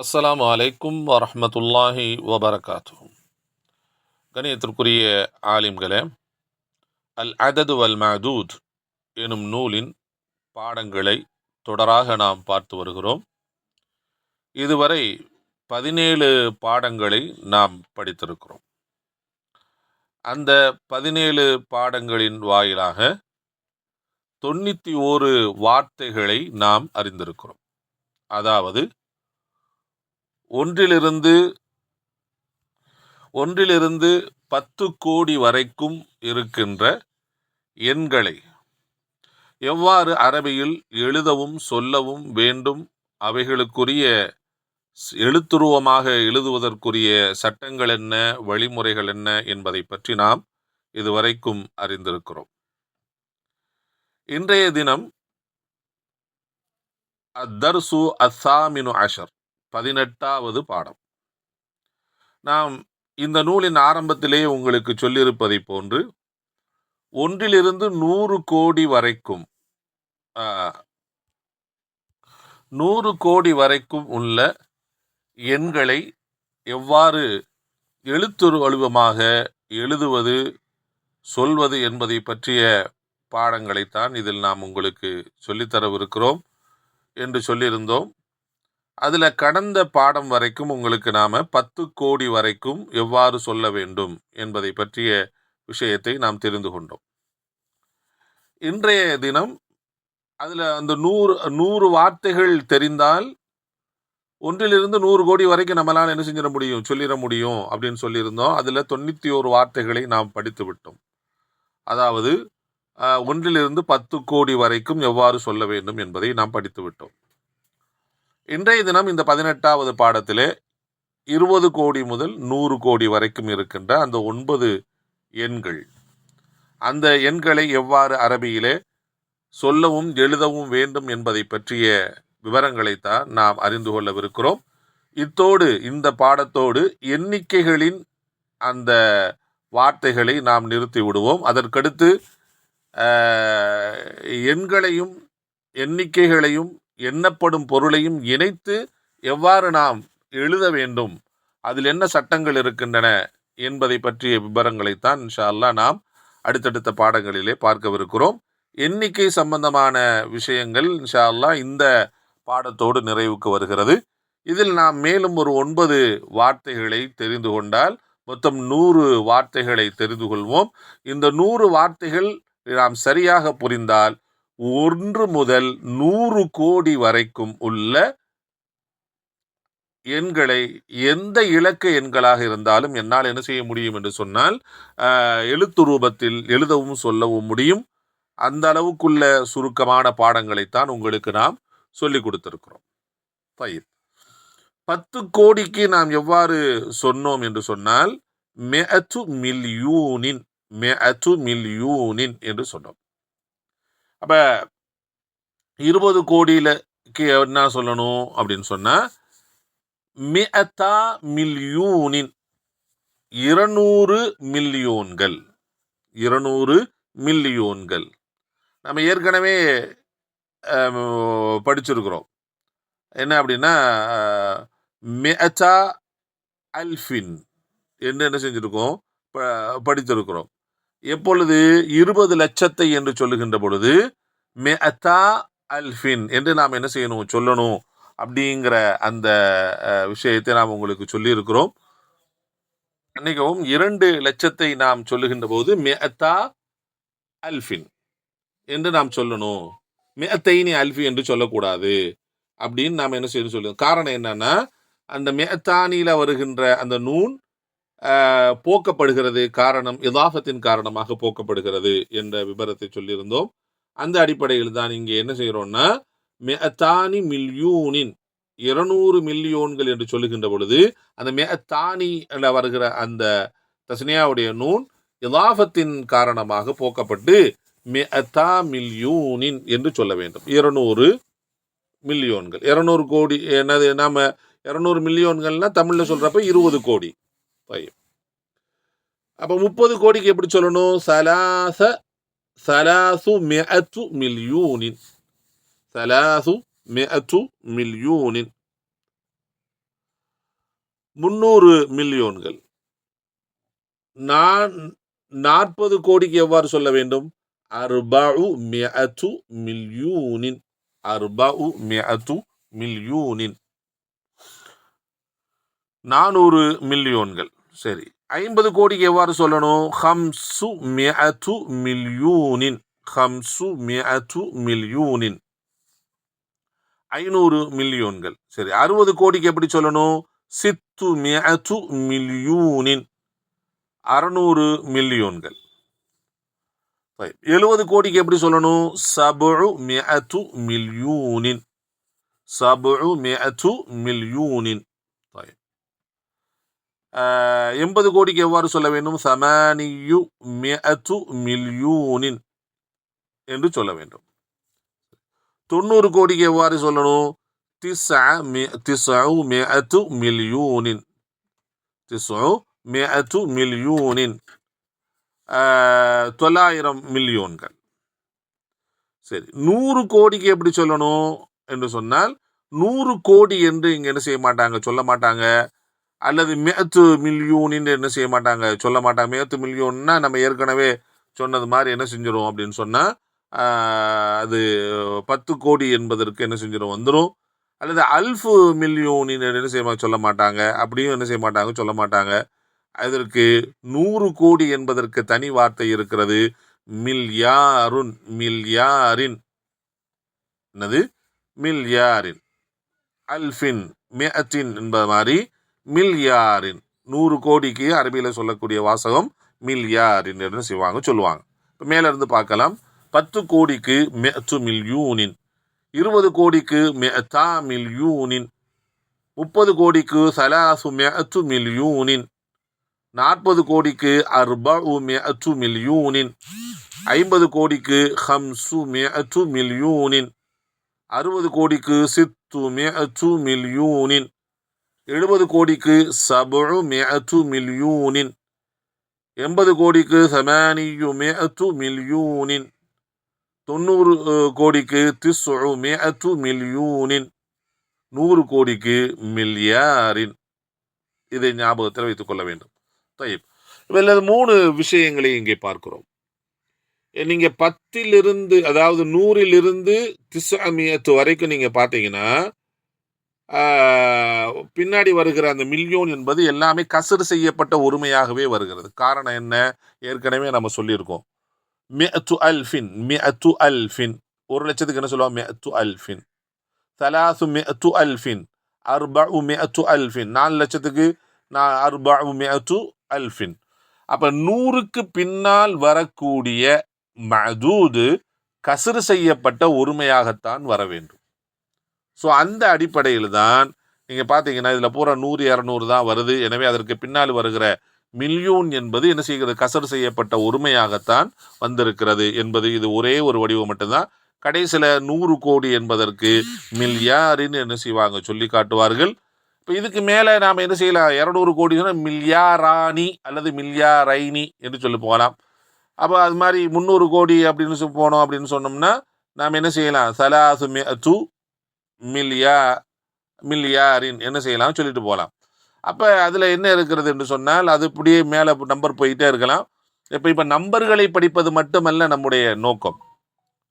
அஸ்லாம் அலைக்கும் வரமத்துல்லாஹி வபரகாத்து கணியத்திற்குரிய ஆலிம்களே அல் அதது வல் மதூத் எனும் நூலின் பாடங்களை தொடராக நாம் பார்த்து வருகிறோம். இதுவரை பதினேழு பாடங்களை நாம் படித்திருக்கிறோம். அந்த பதினேழு பாடங்களின் வாயிலாக தொண்ணூற்றி ஓரு வார்த்தைகளை நாம் அறிந்திருக்கிறோம். அதாவது ஒன்றிலிருந்து ஒன்றிலிருந்து பத்து கோடி வரைக்கும் இருக்கின்ற எண்களை எவ்வாறு அரபியில் எழுதவும் சொல்லவும் வேண்டும்? அவைகளுக்குரிய எழுத்துருவமாக எழுதுவதற்குரிய சட்டங்கள் என்ன? வழிமுறைகள் என்ன? என்பதை பற்றி நாம் இதுவரைக்கும் அறிந்திருக்கிறோம். இன்றைய தினம் அத்தர்சு அசாமினு அஷர். பதினெட்டாவது பாடம். நாம் இந்த நூலின் ஆரம்பத்திலே உங்களுக்கு சொல்லியிருப்பதை போன்று ஒன்றிலிருந்து நூறு கோடி வரைக்கும் நூறு கோடி வரைக்கும் உள்ள எண்களை எவ்வாறு எழுத்துரு வலுவமாக எழுதுவது சொல்வது என்பதை பற்றிய பாடங்களைத்தான் இதில் நாம் உங்களுக்கு சொல்லித்தரவிருக்கிறோம் என்று சொல்லியிருந்தோம். அதில் கடந்த பாடம் வரைக்கும் உங்களுக்கு நாம் பத்து கோடி வரைக்கும் எவ்வாறு சொல்ல வேண்டும் என்பதை பற்றிய விஷயத்தை நாம் தெரிந்து கொண்டோம். இன்றைய தினம் அதில் அந்த நூறு நூறு வார்த்தைகள் தெரிந்தால் ஒன்றிலிருந்து நூறு கோடி வரைக்கும் நம்மளால் என்ன செஞ்சிட முடியும்? சொல்லிட முடியும் அப்படின்னு சொல்லியிருந்தோம். அதில் தொண்ணூற்றி ஒரு வார்த்தைகளை நாம் படித்து விட்டோம். அதாவது ஒன்றிலிருந்து பத்து கோடி வரைக்கும் எவ்வாறு சொல்ல வேண்டும் என்பதை நாம் படித்து விட்டோம். இன்றைய தினம் இந்த பதினெட்டாவது பாடத்திலே இருபது கோடி முதல் நூறு கோடி வரைக்கும் இருக்கின்ற அந்த ஒன்பது எண்கள். அந்த எண்களை எவ்வாறு அரபியிலே சொல்லவும் எழுதவும் வேண்டும் என்பதை பற்றிய விவரங்களைத்தான் நாம் அறிந்து கொள்ளவிருக்கிறோம். இத்தோடு இந்த பாடத்தோடு எண்ணிக்கைகளின் அந்த வார்த்தைகளை நாம் நிறுத்தி விடுவோம். அதற்கடுத்து எண்களையும் எண்ணிக்கைகளையும் எண்ணப்படும் பொருளையும் இணைத்து எவ்வாறு நாம் எழுத வேண்டும்? அதில் என்ன சட்டங்கள் இருக்கின்றன என்பதை பற்றிய விவரங்களைத்தான் இன்ஷா அல்லா நாம் அடுத்தடுத்த பாடங்களிலே பார்க்கவிருக்கிறோம். எண்ணிக்கை சம்பந்தமான விஷயங்கள் இன்ஷா அல்லா இந்த பாடத்தோடு நிறைவுக்கு வருகிறது. இதில் நாம் மேலும் ஒரு ஒன்பது வார்த்தைகளை தெரிந்து கொண்டால் மொத்தம் நூறு வார்த்தைகளை தெரிந்து கொள்வோம். இந்த நூறு வார்த்தைகள் நாம் சரியாக புரிந்தால் ஒன்று முதல் நூறு கோடி வரைக்கும் உள்ள எண்களை எந்த இலக்க எண்களாக இருந்தாலும் என்னால் என்ன செய்ய முடியும் என்று சொன்னால் எழுத்து ரூபத்தில் எழுதவும் சொல்லவும் முடியும். அந்த அளவுக்குள்ள சுருக்கமான பாடங்களைத்தான் உங்களுக்கு நாம் சொல்லிக் கொடுத்திருக்கிறோம். பயிர். பத்து கோடிக்கு நாம் எவ்வாறு சொன்னோம் என்று சொன்னால் மெஅத்து மில்யூனின் மெஅத்து மில்யூனின் என்று சொன்னோம். அப்போ இருபது கோடியிலக்கு என்ன சொல்லணும் அப்படின்னு சொன்னால் மிஅத்தா மில்யூனின் இருநூறு மில்லியோன்கள் இருநூறு மில்லியோன்கள். நம்ம ஏற்கனவே படிச்சிருக்கிறோம். என்ன அப்படின்னா மிஅத்தா அல்ஃபின் என்று என்ன செஞ்சுருக்கோம்? ப- படித்திருக்கிறோம். எப்பொழுது இருபது லட்சத்தை என்று சொல்லுகின்ற பொழுது மிஅத்தா அல்ஃபின் என்று நாம் என்ன செய்யணும் சொல்லணும் அப்படிங்கிற அந்த விஷயத்தை நாம் உங்களுக்கு சொல்லியிருக்கிறோம். மிகவும் இரண்டு லட்சத்தை நாம் சொல்லுகின்ற போது மெத்தா அல்ஃபின் என்று நாம் சொல்லணும். மெத்தைனி அல்ஃபி என்று சொல்லக்கூடாது அப்படின்னு நாம் என்ன செய்யணும் சொல்லுவோம். காரணம் என்னன்னா அந்த மெத்தானியில் வருகின்ற அந்த நூன் போக்கப்படுகிறது காரணம் யதார்த்தத்தின் காரணமாக போக்கப்படுகிறது என்ற விபரத்தை சொல்லியிருந்தோம். அந்த அடிப்படையில் தான் இங்கே என்ன செய்கிறோம்னா மெத்தானி மில்யூனின் இருநூறு மில்லியோன்கள் என்று சொல்லுகின்ற பொழுது அந்த மெத்தானியில் வருகிற அந்த தஸ்னியாவுடைய நூன் இதாஃபத்தின் காரணமாக போக்கப்பட்டு மெத்தா மில்யூனின் என்று சொல்ல வேண்டும். இருநூறு மில்லியோன்கள். இருநூறு கோடி என்னது நாம இருநூறு மில்லியோன்கள்னால் தமிழில் சொல்கிறப்ப இருபது கோடி. طيب. அப்ப முப்பது கோடிக்கு எப்படி சொல்லணும் சலாச சலாசு மிஅத்து மில்யூனின் சலாசு மிஅத்து மில்யூனின் முந்நூறு மில்லியோன்கள் நான் நாற்பது கோடிக்கு எவ்வாறு சொல்ல வேண்டும் அர்பு மியத்து மில்யூனின் அர்பு மியத்து மில்யூனின் நானூறு மில்லியோன்கள் சரி. ஐம்பது கோடிக்கு எவ்வாறு சொல்லணும்? ஹம்சு மியத்து மில்யூனின். ஹம்சு மியத்து மில்யூனின். ஐநூறு மில்லியோன்கள். சரி அறுபது கோடிக்கு எப்படி சொல்லணும்? சித்து மியத்து மில்யூனின். அறுநூறு மில்லியோன்கள். எழுபது கோடிக்கு எப்படி சொல்லணும்? சபு மியத்து மில்யூனின். சபு மியத்து மில்யூனின். எண்பது கோடிக்கு எவ்வாறு சொல்ல வேண்டும்? சமானியு மியத்து மில்யூனின் என்று சொல்ல வேண்டும். தொண்ணூறு கோடிக்கு எவ்வாறு சொல்லணும்? திசு மியத்து மில்யூனின். திசு மியத்து மில்யூனின். தொள்ளாயிரம் மில்லியோன்கள். சரி நூறு கோடிக்கு எப்படி சொல்லணும்? என்று சொன்னால் நூறு கோடி என்று இங்கே என்ன செய்ய மாட்டாங்க? சொல்ல மாட்டாங்க. அல்லது மேத்து மில்லியூனின்னு என்ன செய்ய மாட்டாங்க? சொல்ல மாட்டாங்க. மேத்து மில்யூன்னா நம்ம ஏற்கனவே சொன்னது மாதிரி என்ன செஞ்சிடும் அப்படின்னு சொன்னால் அது பத்து கோடி என்பதற்கு என்ன செஞ்சிடும் வந்துடும் அல்லது அல்ஃபு மில்லியோனின் என்ன செய்ய சொல்ல மாட்டாங்க. அப்படியும் என்ன செய்ய மாட்டாங்க? சொல்ல மாட்டாங்க. அதற்கு நூறு கோடி என்பதற்கு தனி வார்த்தை இருக்கிறது. மில்யாருன் மில்யாரின் என்னது? மில்யாரின் அல்ஃபின் மியத்தின் என்பது மாதிரி மில்யாரின் நூறு கோடிக்கு அரபியில் சொல்லக்கூடிய வாசகம் மில்யாரின் என்று செய்வாங்க சொல்லுவாங்க. இப்போ மேலேருந்து பார்க்கலாம். பத்து கோடிக்கு மெத்து மில்யூனின் இருபது கோடிக்கு மெத்தா மில்யூனின் முப்பது கோடிக்கு சலாசு மெத்து மில்யூனின் நாற்பது கோடிக்கு அர்பு மெத்து மில்யூனின் ஐம்பது கோடிக்கு ஹம்சு மெத்து மில்யூனின் அறுபது கோடிக்கு சித்து மெத்து மில்யூனின் எழுபது கோடிக்கு சபு மெத்து மில்யூனின். எண்பது கோடிக்கு சமானியு மெத்து மில்யூனின். தொண்ணூறு கோடிக்கு திசு மெத்து மில்யூனின். நூறு கோடிக்கு மில்லியாரின். இதை ஞாபகத்தில் வைத்துக் கொள்ள வேண்டும். தைப் இதில் மூணு விஷயங்களை இங்கே பார்க்கிறோம். நீங்கள் பத்திலிருந்து அதாவது நூறிலிருந்து அமியத்து வரைக்கும் நீங்கள் பார்த்தீங்கன்னா பின்னாடி வருகிற அந்த மில்லியோன் என்பது எல்லாமே கசடு செய்யப்பட்ட ஒருமையாகவே வருகிறது. காரணம் என்ன? ஏற்கனவே நம்ம சொல்லியிருக்கோம். மியத்து அல்ஃபின் மியத்து அல்ஃபின். ஒரு லட்சத்துக்கு என்ன சொல்லுவோம் மியத்து அல்ஃபின். தலாசு மியத்து அல்ஃபின். அர்பா மியத்து அல்ஃபின். நாலு லட்சத்துக்கு நான் அர்பா மியத்து அல்ஃபின். அப்போ நூறுக்கு பின்னால் வரக்கூடிய மதூது கசரு செய்யப்பட்ட ஒருமையாகத்தான் வர வேண்டும். ஸோ அந்த அடிப்படையில் தான் நீங்கள் பார்த்தீங்கன்னா இதில் பூரா நூறு இரநூறு தான் வருது. எனவே அதற்கு பின்னால் வருகிற மில்யூன் என்பது என்ன செய்கிறது? கசர் செய்யப்பட்ட ஒருமையாகத்தான் வந்திருக்கிறது என்பது இது ஒரே ஒரு வடிவம் மட்டும்தான். கடைசியில் நூறு கோடி என்பதற்கு மில்யாரின்னு என்ன செய்வாங்க? சொல்லி காட்டுவார்கள். இப்போ இதுக்கு மேலே நாம் என்ன செய்யலாம்? இரநூறு கோடி சொன்னால் மில்யாராணி அல்லது மில்யாரைனி என்று சொல்லி போகலாம். அப்போ அது மாதிரி முந்நூறு கோடி அப்படின்னு போனோம் அப்படின்னு சொன்னோம்னா நாம் என்ன செய்யலாம்? சலாசு து மில்லியா மில்லியாரின் என்ன செய்யலாம் சொல்லிட்டு போகலாம் அப்போ அதில் என்ன இருக்கிறது என்று சொன்னால் அது இப்படியே மேலே நம்பர் போயிட்டே இருக்கலாம். இப்போ இப்போ நம்பர்களை படிப்பது மட்டுமல்ல நம்முடைய நோக்கம்.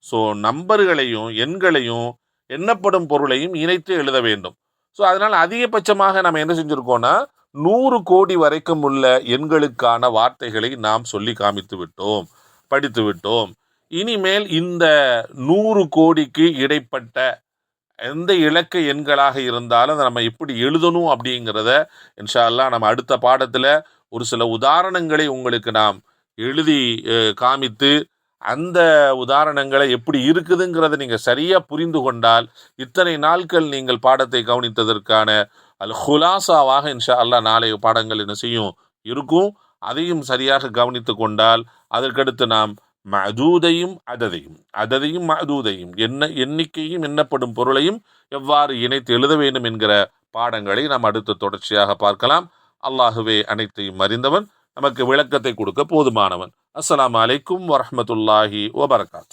ஸோ நம்பர்களையும் எண்களையும் எண்ணப்படும் பொருளையும் இணைத்து எழுத வேண்டும். ஸோ அதனால் அதிகபட்சமாக நம்ம என்ன செஞ்சுருக்கோம்னா நூறு கோடி வரைக்கும் உள்ள எண்களுக்கான வார்த்தைகளை நாம் சொல்லி காமித்து விட்டோம் படித்து விட்டோம். இனிமேல் இந்த நூறு கோடிக்கு இடைப்பட்ட எந்த இலக்க எண்களாக இருந்தாலும் அதை நம்ம எப்படி எழுதணும் அப்படிங்கிறத இன்ஷா நம்ம அடுத்த பாடத்தில் ஒரு சில உதாரணங்களை உங்களுக்கு நாம் எழுதி காமித்து அந்த உதாரணங்களை எப்படி இருக்குதுங்கிறத நீங்கள் சரியாக புரிந்து கொண்டால் இத்தனை நாட்கள் நீங்கள் பாடத்தை கவனித்ததற்கான அல் ஹுலாசாவாக இன்ஷா அல்லா நாளைய பாடங்கள் என்ன செய்யும்? இருக்கும். அதையும் சரியாக கவனித்து கொண்டால் அதற்கடுத்து நாம் மதூதையும் அததையும். அததையும் மதூதையும் என்ன எண்ணிக்கையும் எண்ணப்படும் பொருளையும் எவ்வாறு இணைத்து எழுத வேண்டும் என்கிற பாடங்களை நாம் அடுத்த தொடர்ச்சியாக பார்க்கலாம். அல்லாஹுவே அனைத்தையும் அறிந்தவன் நமக்கு விளக்கத்தை கொடுக்க போதுமானவன். அஸ்லாம் அலைக்கும் வரமத்துல்லாஹி வபரகாத்.